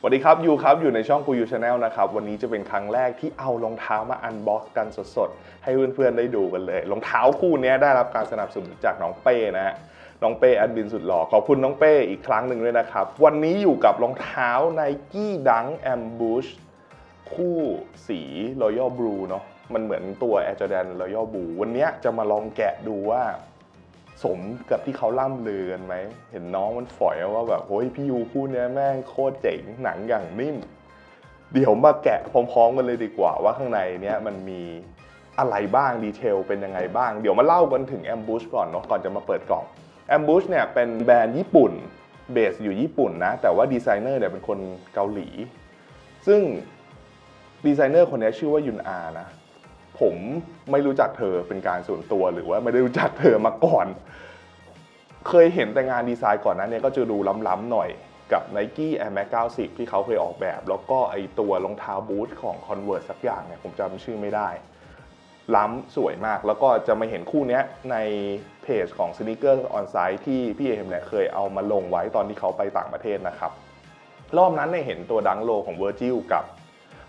สวัสดีครับยูครับอยู่ในช่องกูยูชาแนลนะครับวันนี้จะเป็นครั้งแรกที่เอารองเท้ามาอันบ็อกกันสดๆ ให้เพื่อนๆได้ดูกันเลยรองเท้าคู่นี้ได้รับการสนับสนุนจากน้องเป้นะฮะน้องเป้แอดมินสุดหล่อขอบคุณน้องเป้อีกครั้งหนึ่งด้วยนะครับ วันนี้อยู่กับรองเท้า Nike Dunk Ambush คู่สี Royal Blue เนาะมันเหมือนตัว Air Jordan Royal Blue วันนี้จะมาลองแกะดูว่า สมกับที่เขาล่ำลือกันไหม เห็นน้องมันฝอยว่าแบบโอ้ยพี่ยูคู่เนี้ยแม่งโคตรเจ๋งหนังอย่างนิ่ม เดี๋ยวมาแกะพร้อมๆกันเลยดีกว่าว่าข้างในเนี้ยมันมีอะไรบ้างดีเทลเป็นยังไงบ้าง เดี๋ยวมาเล่ากันถึง Ambush ก่อนเนาะก่อนจะมาเปิดกล่อง Ambush เนี่ยเป็นแบรนด์ญี่ปุ่นเบสอยู่ญี่ปุ่นนะ แต่ว่าดีไซเนอร์เนี่ยเป็นคนเกาหลี ซึ่งดีไซเนอร์คนนี้ชื่อว่ายุนอานะ ผมไม่รู้จักเธอเป็นการส่วนตัวหรือว่าไม่ได้รู้จักเธอมาก่อน เคยเห็นแต่งานดีไซน์ก่อนนั้นเนี่ยก็จะดูล้ำๆหน่อยกับ Nike Air Max 90 ที่เขาเคยออกแบบ แล้วก็ไอตัวรองเท้าบูทของ Converse สักอย่างเนี่ยผมจำชื่อไม่ได้ ล้ำสวยมากแล้วก็จะมาเห็นคู่นี้ในเพจของ Sneakers on Site ที่พี่เอมเนี่ยเคยเอามาลงไว้ตอนที่เขาไปต่างประเทศนะครับ รอบนั้นเนี่ยเห็นตัวดังโลของ Virgil กับ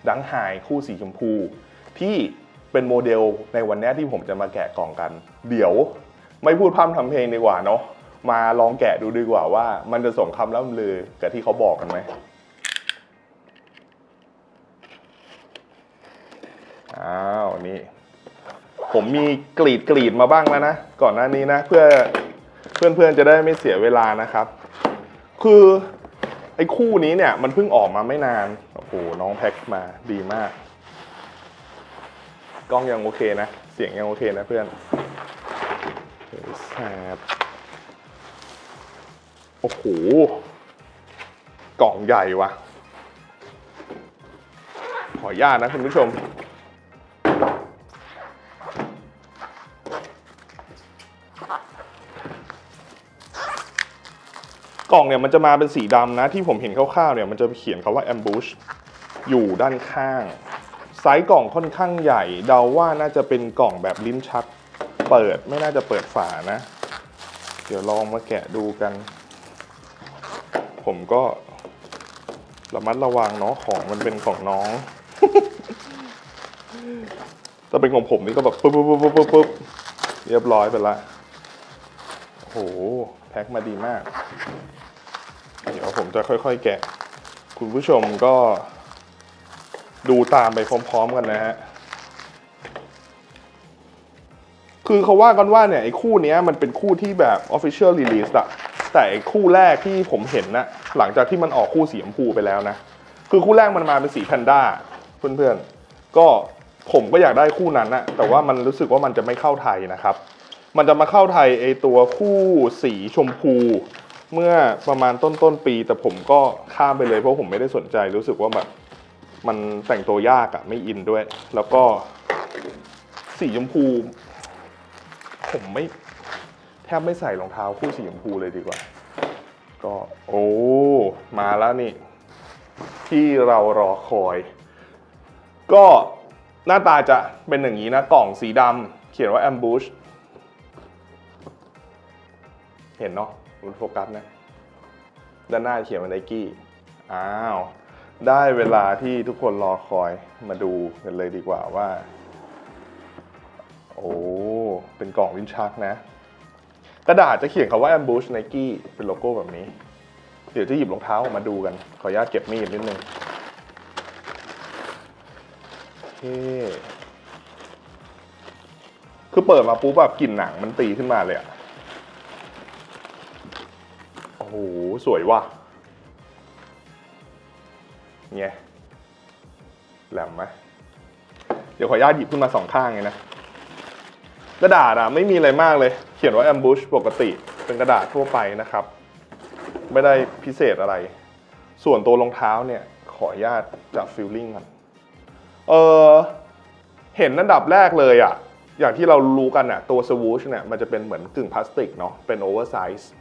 ดังไฮคู่สีชมพู ที่ เป็นโมเดลในวันนี้ที่ผมจะมาแกะกล่องกัน เดี๋ยวไม่พูดพร่ำทำเพลงดีกว่าเนาะมาลองแกะดูดีกว่าว่า มันจะสมคำล่ำลือกับที่เขาบอกกันไหมอ้าวนี่ ผมมีกรีดกรีดมาบ้างแล้วนะ ก่อนหน้านี้นะ เพื่อเพื่อนๆจะได้ไม่เสียเวลานะครับ คือไอ้คู่นี้เนี่ยมันเพิ่งออกมาไม่นาน โอ้โหน้องแพ็คมาดีมาก กล้องยังโอเคนะ เสียงยังโอเคนะเพื่อนแซบโอ้โห กล่องใหญ่ว่ะ ขออนุญาตนะคุณผู้ชม กล่องเนี่ยมันจะมาเป็นสีดำนะ ที่ผมเห็นคร่าวๆเนี่ยมันจะเขียนคาว่า ambush อยู่ด้านข้าง ไซส์กล่องค่อนข้างใหญ่ เดาว่าน่าจะเป็นกล่องแบบลิ้นชัก เปิดไม่น่าจะเปิดฝานะ เดี๋ยวลองมาแกะดูกัน ผมก็ระมัดระวังเนาะของมันเป็นของน้อง ถ้าเป็นของผมนี่ก็แบบปุ๊บปุ๊บปุ๊บปุ๊บปุ๊บปุ๊บเรียบร้อยไปละโอ้โหแพ็คมาดีมาก เดี๋ยวผมจะค่อย ๆ แกะ คุณผู้ชมก็ ดูตามไปพร้อม ๆ กันนะฮะคือเขาว่ากันว่าเนี่ยไอ้คู่นี้มันเป็นคู่ที่แบบ official release อะแต่ไอ้คู่แรกที่ผมเห็นนะหลังจากที่มันออกคู่สีชมพูไปแล้วนะ คือคู่แรกมันมาเป็นสีแพนด้าเพื่อนๆ ก็ผมก็อยากได้คู่นั้นนะแต่ว่ามันรู้สึกว่ามันจะไม่เข้าไทยนะครับ มันจะมาเข้าไทยไอตัวคู่สีชมพู เมื่อประมาณต้นต้นๆปี แต่ผมก็ข้ามไปเลยเพราะผมไม่ได้สนใจรู้สึกว่าแบบ มันแต่งตัวยากอะไม่อินด้วย แล้วก็สีชมพู ผมไม่ แทบไม่ใส่รองเท้าคู่สีชมพูเลยดีกว่า ก็โอ้มาแล้วนี่ ที่เรารอคอย ก็หน้าตาจะเป็นอย่างนี้นะ กล่องสีดำเขียนว่า ambush เห็นเนาะมันโฟกัสนะ ด้านหน้าเขียนว่าไนกี้ อ้าว ได้เวลาที่ทุกคนรอคอยมาดูกันเลยดีกว่าว่า โอ้ เป็นกล่องลิ้นชักนะ กระดาษจะเขียนคำว่า ambush Nike เป็นโลโก้แบบนี้ เดี๋ยวจะหยิบรองเท้าออกมาดูกัน ขออนุญาตเก็บมีดนิดนึงโอเคคือเปิดมาปุ๊บแบบกลิ่นหนังมันตีขึ้นมาเลยอะโอ้โห สวยว่ะ เนี่ยแหลมไหมเดี๋ยวขออนุญาตหยิบขึ้นมาสองข้างเลยนะกระดาษอะไม่มีอะไรมากเลย เขียนว่า ambush ปกติเป็นกระดาษทั่วไปนะครับ ไม่ได้พิเศษอะไร ส่วนตัวรองเท้าเนี่ย ขออนุญาตจับฟิลลิ่งก่อนเออเห็นอันดับแรกเลยอะอย่างที่เรารู้กันอะตัวสวูชเนี่ยมันจะเป็นเหมือนกึ่งพลาสติกเนาะเป็นโอเวอร์ไซส์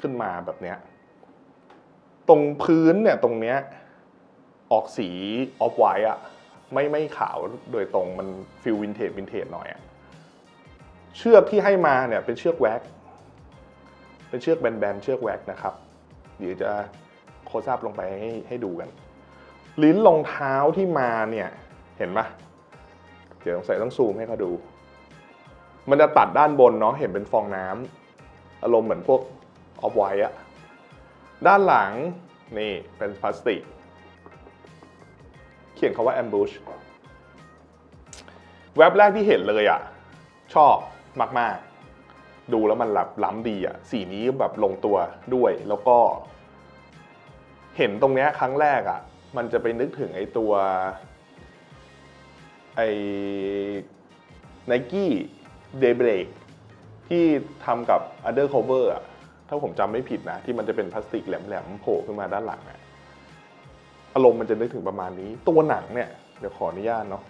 ขึ้นมาแบบเนี้ยตรงพื้นเนี่ยตรงเนี้ย ออกสีออฟไวท์อะไม่ไม่ขาวโดยตรงมันฟิลวินเทจวินเทจหน่อยอะเชือกที่ให้มาเนี่ยเป็นเชือกแว็ก เป็นเชือกแบนๆเชือกแว็กนะครับ เดี๋ยวจะโคซับลงไปให้ให้ดูกัน ลิ้นรองเท้าที่มาเนี่ยเห็นปะเดี๋ยวต้องใส่ต้องซูมให้เขาดู มันจะตัดด้านบนเนาะเห็นเป็นฟองน้ำอารมณ์เหมือนพวกออฟไวท์อะด้านหลังนี่เป็นพลาสติก เขียนคาว่า ambush เว็บแรกที่เห็นเลยอะชอบมาก ๆ ดูแล้วมันหลับล้ำดีอะสีนี้แบบลงตัวด้วย แล้วก็ เห็นตรงเนี้ยครั้งแรกอะมันจะไปนึกถึงไอ้ตัวไอ้ Nike Daybreak ที่ทำกับ Undercover อะ ถ้าผมจำไม่ผิดนะ ที่มันจะเป็นพลาสติกแหลมๆโผล่ขึ้นมาด้านหลังอะ อารมณ์มันจะนึกถึงประมาณนี้ ตัวหนังเนี่ยเดี๋ยวขออนุญาตเนาะ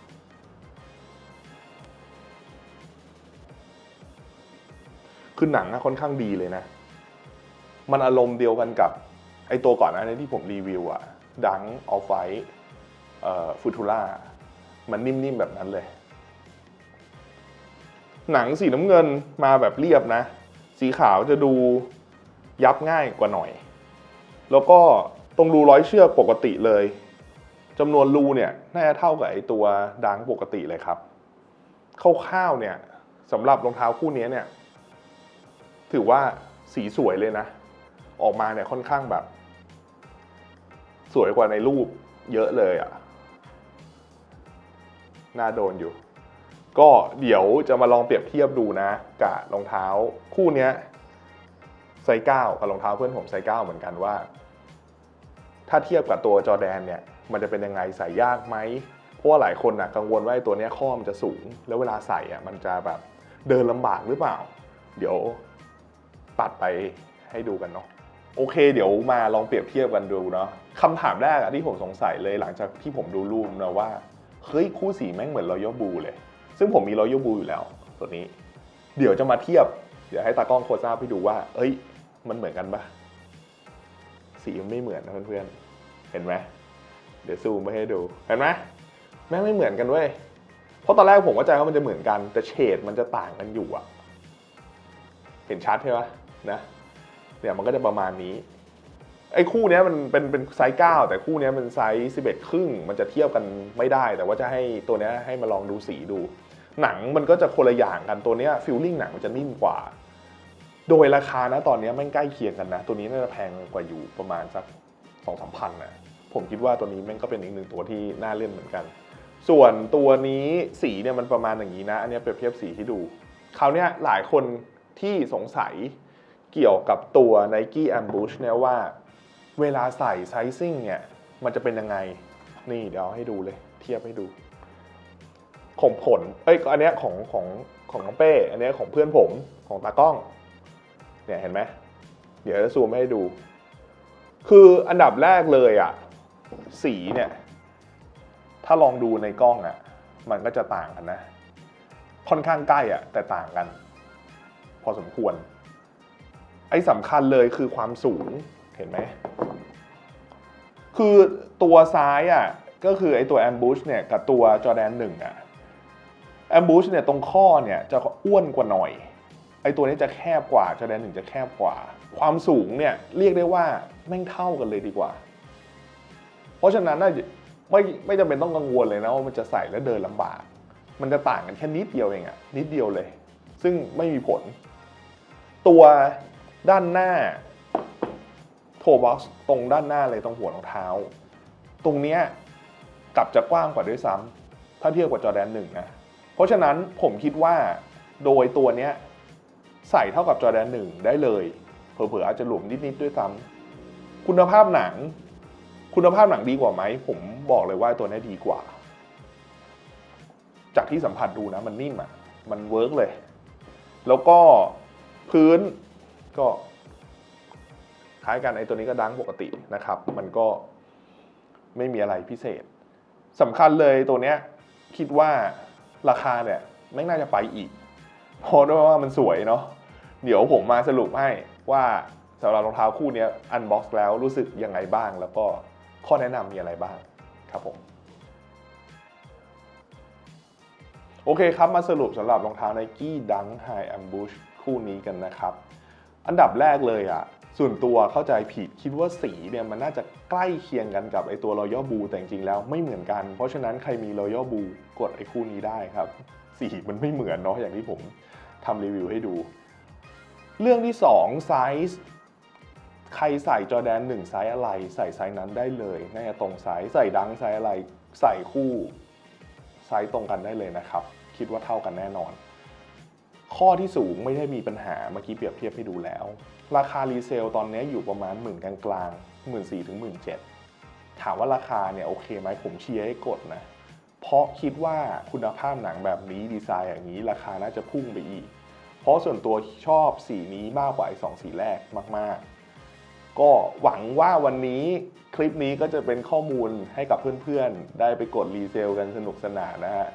คือหนังอะค่อนข้างดีเลยนะ มันอารมณ์เดียวกันกับไอตัวก่อนหน้านี้ที่ผมรีวิวอะดังออฟไฟเอ่อฟูทูล่ามันนิ่มๆแบบนั้นเลย หนังสีน้ำเงินมาแบบเรียบนะ สีขาวจะดูยับง่ายกว่าหน่อย แล้วก็ ตรงรูร้อยเชือกปกติเลยจำนวนรูเนี่ยน่าจะเท่ากับไอตัวดังปกติเลยครับคร่าวๆเนี่ยสำหรับรองเท้าคู่นี้เนี่ย ถือว่าสีสวยเลยนะ ออกมาเนี่ยค่อนข้างแบบ สวยกว่าในรูปเยอะเลยอะ่ะน่าโดนอยู่ ก็เดี๋ยวจะมาลองเปรียบเทียบดูนะกับรองเท้าคู่นี้ไซส์เก้ากับรองเท้าเพื่อนผมไซส์เก้าเหมือนกันว่า ถ้าเทียบกับตัวจอแดนเนี่ยมันจะเป็นยังไงใส่ยากไหมเพราะว่าหลายคนนะกังวลว่าไอ้ตัวนี้ข้อมันจะสูง แล้วเวลาใส่อะมันจะแบบเดินลำบากหรือเปล่า เดี๋ยวตัดไปให้ดูกันเนาะโอเค เดี๋ยวมาลองเปรียบเทียบกันดูเนาะคำถามแรกอะที่ผมสงสัยเลยหลังจากที่ผมดูรูปนะว่าเฮ้ยคู่สีแม่งเหมือนรอยบูเลย ซึ่งผมมีรอยบูอยู่แล้ว ตัวนี้ เดี๋ยวจะมาเทียบ เดี๋ยวให้ตากล้องโคซ่าให้ดูว่า เอ้ย มันเหมือนกันปะ สีมันไม่เหมือนนะเพื่อนๆ เห็นไหมเดี๋ยวซูมไปให้ดู เห็นไหมแม่งไม่เหมือนกันเว้ย เพราะตอนแรกผมเข้าใจว่ามันจะเหมือนกัน แต่เฉดมันจะต่างกันอยู่อะเห็นชัดใช่ไหมนะเนี่ยมันก็จะประมาณนี้ไอ้คู่เนี้ยมันเป็นเป็นไซส์9แต่คู่เนี้ยเป็นไซส์11 ครึ่ง มันจะเทียบกันไม่ได้ แต่ว่าจะให้ตัวเนี้ยให้มาลองดูสีดู หนังมันก็จะคนละอย่างกันตัวเนี้ยฟิลลิ่งหนังมันจะนิ่มกว่า โดยราคานะตอนนี้แม่งใกล้เคียงกันนะ ตัวนี้น่าจะแพงกว่าอยู่ประมาณสักสองสามพันนะผมคิดว่าตัวนี้แม่งก็เป็นอีกหนึ่งตัวที่น่าเล่นเหมือนกัน ส่วนตัวนี้สีเนี่ยมันประมาณอย่างนี้นะ อันนี้เปรียบเทียบสีให้ดูคราวเนี้ยหลายคนที่สงสัยเกี่ยวกับตัว Nike Ambush เนี่ยว่า เวลาใส่ไซซิ่งเนี่ยมันจะเป็นยังไง นี่เดี๋ยวให้ดูเลย เทียบให้ดู ของผล เอ้ยอันเนี้ยของของของน้องเป้ อันเนี้ยของเพื่อนผมของตากล้อง เนี่ยเห็นไหมเดี๋ยวจะซูมให้ดู คืออันดับแรกเลยอะสีเนี่ย ถ้าลองดูในกล้องอะมันก็จะต่างกันนะ ค่อนข้างใกล้อะแต่ต่างกัน พอสมควร ไอ้สำคัญเลยคือความสูงเห็นไหม คือตัวซ้ายอะก็คือไอ้ตัว ambush เนี่ยกับตัว Jordan 1อะ ambush เนี่ยตรงข้อเนี่ยจะอ้วนกว่าหน่อย ไอ้ตัวนี้จะแคบกว่า Jordan 1จะแคบกว่า ความสูงเนี่ยเรียกได้ว่าแม่งเท่ากันเลยดีกว่า เพราะฉะนั้นน่ะไม่ไม่จำเป็นต้องกังวลเลยนะว่ามันจะใส่แล้วเดินลำบาก มันจะต่างกันแค่นิดเดียวเองอะนิดเดียวเลย ซึ่งไม่มีผล ตัวด้านหน้าโทบ็อกซ์ตรงด้านหน้าเลยตรงหัวรองเท้า ตรงเนี้ยกลับจะกว้างกว่าด้วยซ้ำถ้าเทียบกับจอแดนหนึ่งนะเพราะฉะนั้นผมคิดว่าโดยตัวเนี้ย ใส่เท่ากับจอแดนหนึ่งได้เลยเผลอๆอาจจะหลวมนิดๆด้วยซ้ำคุณภาพหนัง คุณภาพหนังดีกว่าไหม ผมบอกเลยว่าตัวนี้ดีกว่า จากที่สัมผัสดูนะมันนิ่มอะมันเวิร์กเลย แล้วก็พื้นก็คล้ายกันไอ้ตัวนี้ก็ดังปกตินะครับ มันก็ไม่มีอะไรพิเศษสำคัญเลยตัวเนี้ยคิดว่าราคาเนี่ยไม่น่าจะไปอีกเพราะด้วยว่ามันสวยเนาะ เดี๋ยวผมมาสรุปให้ว่าสำหรับรองเท้าคู่นี้อันบ็อกซ์แล้วรู้สึกยังไงบ้าง แล้วก็ข้อแนะนำมีอะไรบ้างครับผม โอเคครับมาสรุปสำหรับรองเท้า Nike Dunk High Ambush คู่นี้กันนะครับ อันดับแรกเลยอะส่วนตัวเข้าใจผิดคิดว่าสีเนี่ยมันน่าจะใกล้เคียงกันกับไอตัว Royal Blue แต่จริงแล้วไม่เหมือนกัน เพราะฉะนั้นใครมี Royal Blue กดไอคู่นี้ได้ครับ สีมันไม่เหมือนเนาะอย่างที่ผมทำรีวิวให้ดู เรื่องที่2ไซส์ใครใส่จอแดน1ไซส์อะไร ใส่ไซส์นั้นได้เลยน่าจะตรงไซส์ใส่ดังไซส์อะไร ใส่คู่ไซส์ตรงกันได้เลยนะครับ คิดว่าเท่ากันแน่นอน ข้อที่สูงไม่ได้มีปัญหาเมื่อกี้เปรียบเทียบให้ดูแล้ว ราคารีเซลตอนนี้อยู่ประมาณหมื่นกลางๆหมื่นสี่ถึงหมื่นเจ็ดถามว่าราคาเนี่ยโอเคไหมผมเชียร์ให้กดนะ เพราะคิดว่าคุณภาพหนังแบบนี้ดีไซน์อย่างนี้ ราคาน่าจะพุ่งไปอีก เพราะส่วนตัวชอบสีนี้มากกว่าสองสีแรกมาก ๆ ก็หวังว่าวันนี้คลิปนี้ก็จะเป็นข้อมูลให้กับเพื่อนๆ ได้ไปกดรีเซลกันสนุกสนานนะฮะ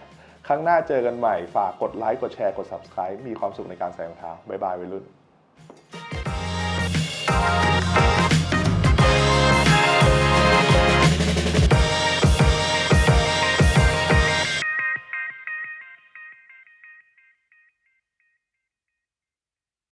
ครั้งหน้าเจอกันใหม่ฝากกดไลค์กดแชร์กด Subscribe มีความสุขในการใส่รองเท้าบ๊ายบายวัยรุ่น